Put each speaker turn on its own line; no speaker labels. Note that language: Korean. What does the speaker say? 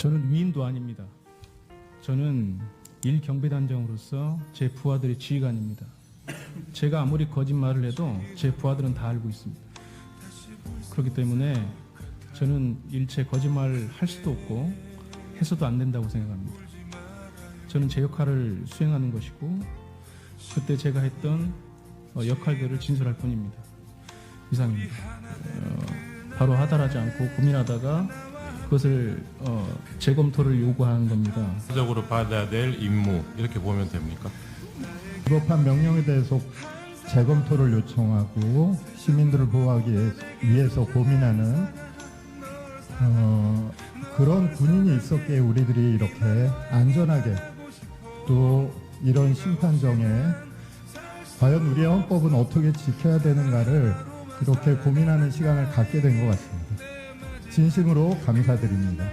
저는 위인도 아닙니다. 저는 일 경비단장으로서 제 부하들의 지휘관입니다. 제가 아무리 거짓말을 해도 제 부하들은 다 알고 있습니다. 그렇기 때문에 저는 일체 거짓말을 할 수도 없고 해서도 안 된다고 생각합니다. 저는 제 역할을 수행하는 것이고 그때 제가 했던 어, 역할들을 진술할 뿐입니다. 이상입니다. 어, 바로 하달하지 않고 고민하다가 그것을 어, 재검토를 요구하는 겁니다.
적으로 받아야 될 임무 이렇게 보면 됩니까?
비겁한 명령에 대해서 재검토를 요청하고 시민들을 보호하기 위해서 고민하는 어, 그런 군인이 있었기에 우리들이 이렇게 안전하게 또 이런 심판정에 과연 우리의 헌법은 어떻게 지켜야 되는가를 이렇게 고민하는 시간을 갖게 된 것 같습니다. 진심으로 감사드립니다.